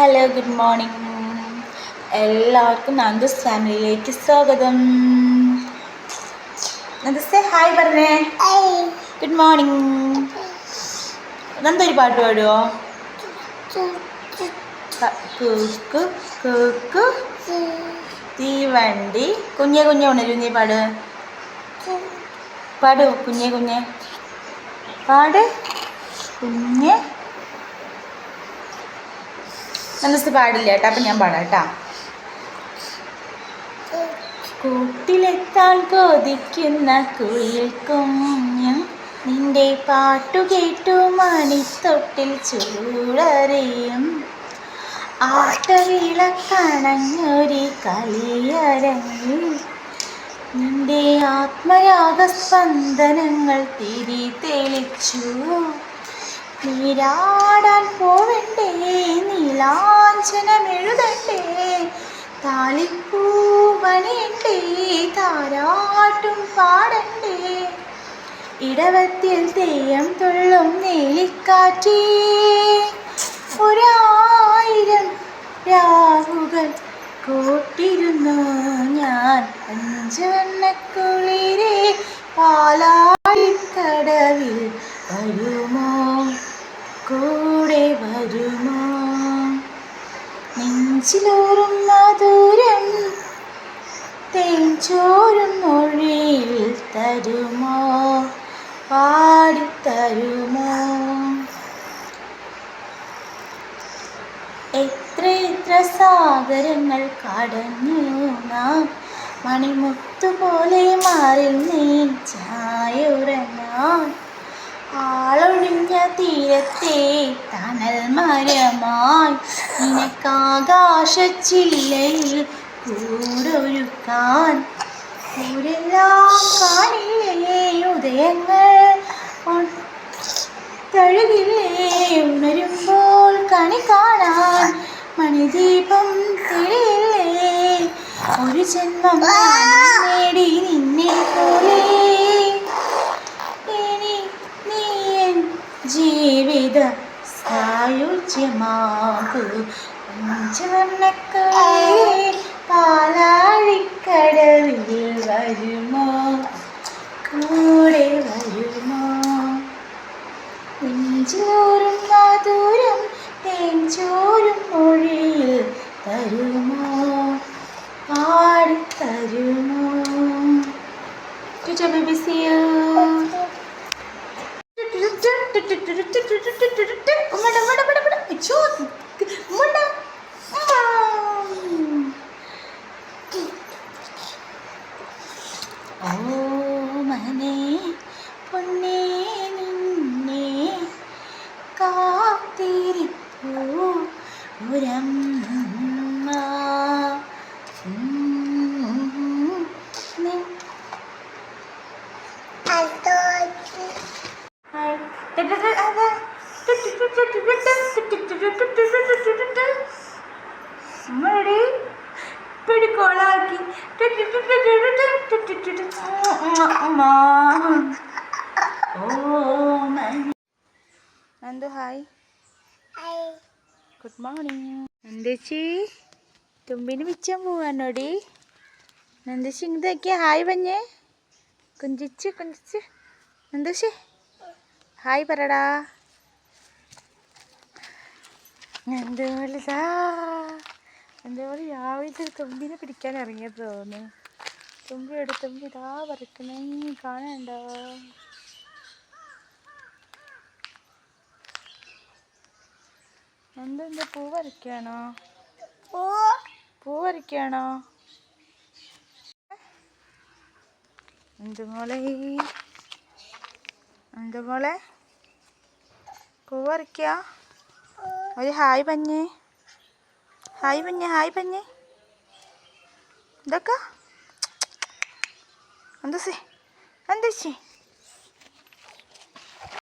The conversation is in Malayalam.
ഹലോ ഗുഡ് മോർണിംഗ് എല്ലാവർക്കും നന്ദുസ് ഫാമിലിയിലേക്ക് സ്വാഗതം. നന്ദുസേ ഹായ് പറഞ്ഞേ. ഗുഡ് മോർണിംഗ് നന്ദൊരു പാട്ട് പാടുമോ കൂക്കു കൂക്കു തീവണ്ടി. കുഞ്ഞെ കുഞ്ഞെ ഉണരു നീ പാട്. പാടു കുഞ്ഞെ കുഞ്ഞെ. പാട്. കുഞ്ഞെ. നന്ദസ് പാടില്ല കേട്ടോ അപ്പം ഞാൻ പാടാം കേട്ടോ. കൂട്ടിലെത്താൻ കൊതിക്കുന്ന കുയിൽ കുഞ്ഞും നിന്റെ പാട്ടു കേട്ടു മണിത്തൊട്ടിൽ ചൂടറിയും. ആട്ടവിളക്കണഞ്ഞൊരു കളിയരങ്ങിൽ നിന്റെ ആത്മരാഗ സ്പന്ദനങ്ങൾ തിരി തെളിച്ചു. നീരാടാൻ പോവണ്ടേ നീലാഞ്ചനമെഴുതണ്ടേ താലിപ്പൂവണിയണ്ടേ താരാട്ടും പാടണ്ടേ ഇടവത്തിൽ തെയ്യം തുള്ളും നേലിക്കാറ്റേ ഒരായിരം രാവുകൾ കോട്ടിരുന്നു ഞാൻ അഞ്ചവണ്ണക്കുളിരെ പാലാഴിക്കടവിൽ വരുമോ? നെഞ്ചിലോറും മധുരം തേഞ്ചോറും മൊഴിയിൽ തരുമോ? പാടിത്തരുമോ? എത്ര എത്ര സാഗരങ്ങൾ കടഞ്ഞു നാം മണിമുത്തുപോലെ മാറി നീ ചായുറങ്ങാൻ ആളൊഴിഞ്ഞ തീരത്തെ തണൽ മരമായി നിനക്കാകാശച്ചില്ലയിൽ കൂടൊരുക്കാൻ കൂടെല്ലാം കാണില്ലേ ഉദയങ്ങൾ ഉൺ- തഴുകില്ലേ ഉണരുമ്പോൾ കണി കാണാൻ മണിദീപം തെളിയില്ലേ ഒരു ജന്മം സായുജ്യമാകൂ പഞ്ചവർണക്കളേ പാലാഴിക്കടവിൽ വരുമോ? കൂടെ വരുമോ? നെഞ്ചോറും മധുരം തേഞ്ചോറും മൊഴിയിൽ തരുമോ? പാടിത്തരുമോ? തരുമോ ബേബി സി കാത്തിരിപ്പൂ ഒരമ്മ ഉം, നി- ഹായ്. അത്. അമ്മടി പിടിക്കോളാക്കി Nandu hi good morning Nandechi തുമ്പിന് പിച്ചാൻ പോവാനോടി? നന്ദേച്ചി ഇങ്ങനെയൊക്കെ ഹായ് പഞ്ഞേ കുഞ്ചിച്ച് കുഞ്ചിച്ച്. നന്ദേച്ചി ഹായ് പറടാ. എന്തുപോലിതാ എന്തുപോലെ രാവിലെ തുമ്പിനെ പിടിക്കാൻ ഇറങ്ങിയത് തോന്നുന്നു. തുമ്പി എടുത്തുമ്പി ഇതാ പറിക്കണേ കാണണ്ടോ എന്തെന്താ പൂ വരയ്ക്കാണോ? പൂ? പൂ എന്ത് മോളെ? എന്ത് മോളെ? പൂ വരയ്ക്ക. ഒരു ഹായ് പഞ്ഞ്. ഹായ് പഞ്ഞ് ഹായ് പഞ്ഞ്. ഇതൊക്കെ? എന്താ സി എന്താ ചേ